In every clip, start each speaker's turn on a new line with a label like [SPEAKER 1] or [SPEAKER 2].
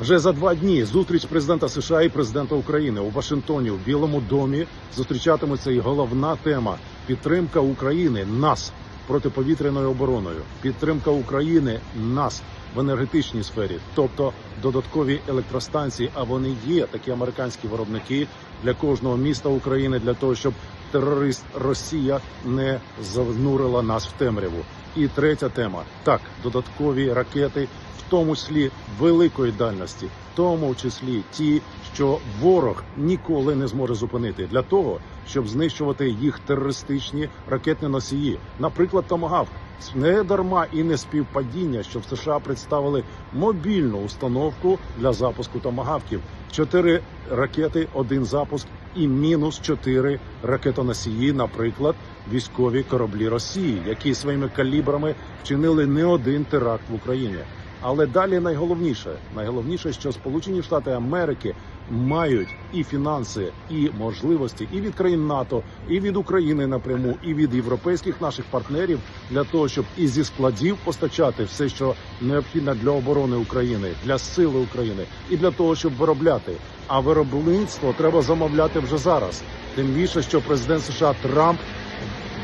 [SPEAKER 1] Вже за два дні зустріч президента США і президента України у Вашингтоні у Білому домі зустрічатимуться і головна тема підтримка України нас протиповітряною обороною, підтримка України нас в енергетичній сфері, тобто додаткові електростанції. А вони є такі американські виробники для кожного міста України для того, щоб терорист Росія не занурила нас в темряву. І третя тема так, додаткові ракети, в тому числі великої дальності, в тому числі ті, що ворог ніколи не зможе зупинити для того, щоб знищувати їх терористичні ракетні носії, наприклад, Томагавк. Не дарма і не співпадіння, що в США представили мобільну установку для запуску томагавків. Чотири ракети, один запуск і мінус чотири ракетоносії, наприклад, військові кораблі Росії, які своїми калібрами вчинили не один теракт в Україні. Але далі найголовніше, найголовніше, що Сполучені Штати Америки мають і фінанси, і можливості, і від країн НАТО, і від України напряму, і від європейських наших партнерів для того, щоб і зі складів постачати все, що необхідно для оборони України, для сили України, і для того, щоб виробляти. А виробництво треба замовляти вже зараз. Тим більше, що президент США Трамп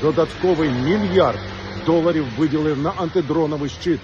[SPEAKER 1] додатковий мільярд доларів виділив на антидроновий щит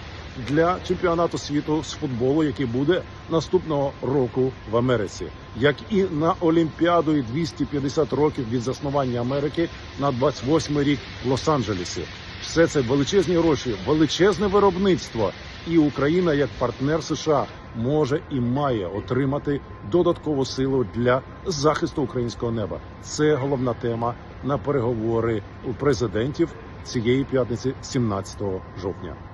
[SPEAKER 1] для чемпіонату світу з футболу, який буде наступного року в Америці, як і на Олімпіаду і 250 років від заснування Америки на 28 рік в Лос-Анджелесі. Все це величезні гроші, величезне виробництво, і Україна, як партнер США, може і має отримати додаткову силу для захисту українського неба. Це головна тема на переговори у президентів цієї п'ятниці, 17 жовтня.